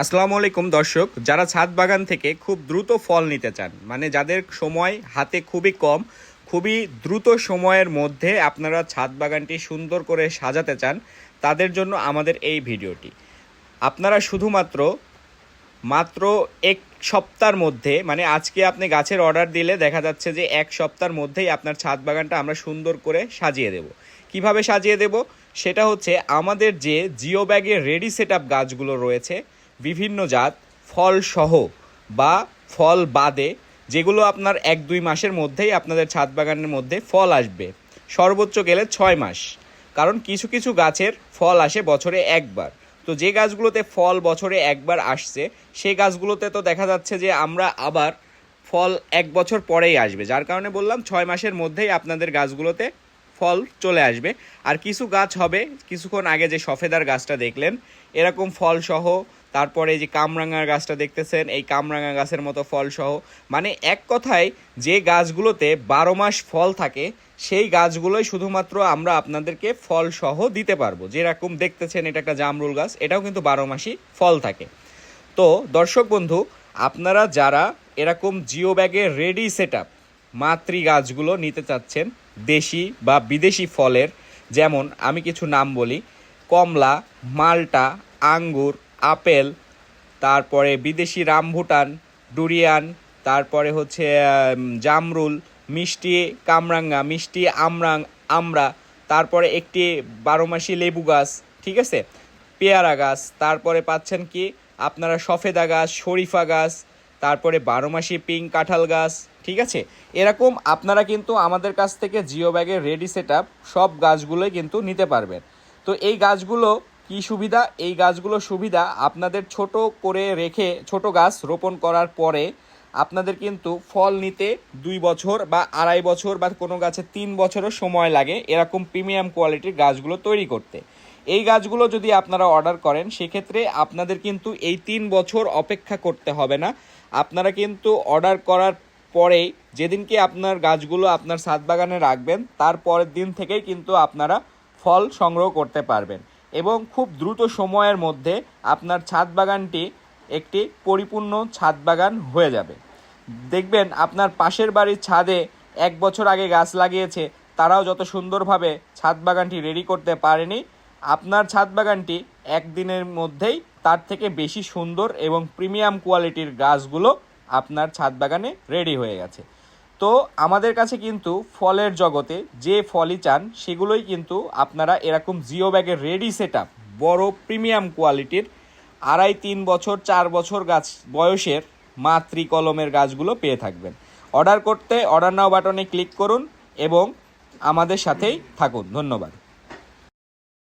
আসসালামু আলাইকুম, দর্শক। যারা ছাদ বাগান থেকে খুব দ্রুত ফল নিতে চান মানে যাদের সময় হাতে খুবই কম, খুবই দ্রুত সময়ের মধ্যে আপনারা ছাদ বাগানটি সুন্দর করে সাজাতে চান, তাদের জন্য আমাদের এই ভিডিওটি। আপনারা শুধুমাত্র মাত্র এক সপ্তাহের মধ্যে মানে আজকে আপনি গাছের অর্ডার দিলে দেখা যাচ্ছে যে এক সপ্তাহের মধ্যেই আপনার ছাদ বাগানটা আমরা সুন্দর করে সাজিয়ে দেব। কীভাবে সাজিয়ে দেব? সেটা হচ্ছে আমাদের যে জিও ব্যাগের রেডি সেট গাছগুলো রয়েছে বিভিন্ন জাত ফল সহ বা ফল বাদে যেগুলো আপনার এক দুই মাসের মধ্যেই আপনাদের ছাদ বাগানের মধ্যে ফল আসবে। সর্বোচ্চ গেলে ছয় মাস। কারণ কিছু কিছু গাছের ফল আসে বছরে একবার। তো যে গাছগুলোতে ফল বছরে একবার আসছে সেই গাছগুলোতে তো দেখা যাচ্ছে যে আমরা আবার ফল এক বছর পরেই আসবে। যার কারণে বললাম ছয় মাসের মধ্যেই আপনাদের গাছগুলোতে ফল চলে আসবে। আর কিছু গাছ হবে, কিছুক্ষণ আগে যে সফেদার গাছটা দেখলেন, এরকম ফল সহ তারপরে এই যে কামরাঙার গাছটা দেখতেছেন, এই কামরাঙা গাছের মতো ফল সহ মানে এক কথায় যে গাছগুলোতে বারো মাস ফল থাকে, সেই গাছগুলোই শুধুমাত্র আমরা আপনাদেরকে ফল সহ দিতে পারব। যেরকম দেখতেছেন, এটা একটা জামরুল গাছ, এটাও কিন্তু বারো মাসই ফল থাকে। তো দর্শক বন্ধু, আপনারা যারা এরকম জিও ব্যাগের রেডি সেট আপ মাতৃ গাছগুলো নিতে চাচ্ছেন, দেশি বা বিদেশি ফলের, যেমন আমি কিছু নাম বলি, কমলা, মালটা, আঙ্গুর আপেল, তারপরে বিদেশি রামভুটান, ডুরিয়ান, তারপরে হচ্ছে জামরুল, মিষ্টি কামরাঙ্গা, মিষ্টি আমরাং আমরা তারপরে একটি বারোমাসি লেবু গাছ, ঠিক আছে? পেয়ারা গাছ, তারপরে পাচ্ছেন কি? আপনারা সফেদা গাছ, শরীফা গাছ, তারপরে বারোমাসি পিঙ্ক কাঁঠাল গাছ, ঠিক আছে? এরকম আপনারা কিন্তু আমাদের কাছ থেকে জিও ব্যাগের রেডি সেট সব গাছগুলোই কিন্তু নিতে পারবেন। তো এই গাছগুলো কি সুবিধা? এই গাছগুলো সুবিধা আপনাদের ছোট করে রেখে ছোট গাছ রোপণ করার পরে আপনাদের কিন্তু ফল নিতে দুই বছর বা আড়াই বছর বা কোনো গাছে তিন বছরও সময় লাগে এরকম প্রিমিয়াম কোয়ালিটির গাছগুলো তৈরি করতে। এই গাছগুলো যদি আপনারা অর্ডার করেন, সেক্ষেত্রে আপনাদের কিন্তু এই তিন বছর অপেক্ষা করতে হবে না। আপনারা কিন্তু অর্ডার করার পরেই যেদিনকে আপনার গাছগুলো আপনার ছাদ বাগানে রাখবেন, তার পরের দিন থেকেই কিন্তু আপনারা ফল সংগ্রহ করতে পারবেন। এবং খুব দ্রুত সময়ের মধ্যে আপনার ছাদ বাগানটি একটি পরিপূর্ণ ছাদ বাগান হয়ে যাবে। দেখবেন আপনার পাশের বাড়ির ছাদে এক বছর আগে গাছ লাগিয়েছে, তারাও যত সুন্দরভাবে ছাদ বাগানটি রেডি করতে পারেনি, আপনার ছাদ বাগানটি একদিনের মধ্যেই তার থেকে বেশি সুন্দর এবং প্রিমিয়াম কোয়ালিটির গাছগুলো আপনার ছাদ বাগানে রেডি হয়ে গেছে। তো আমাদের কাছে কিন্তু ফলের জগতে যে ফলই চান, সেগুলোই কিন্তু আপনারা এরকম জিও ব্যাগের রেডি সেট বড় প্রিমিয়াম কোয়ালিটির আড়াই, তিন বছর, চার বছর গাছ বয়সের মাতৃ কলমের গাছগুলো পেয়ে থাকবেন। অর্ডার করতে অর্ডার নাও বাটনে ক্লিক করুন এবং আমাদের সাথেই থাকুন। ধন্যবাদ।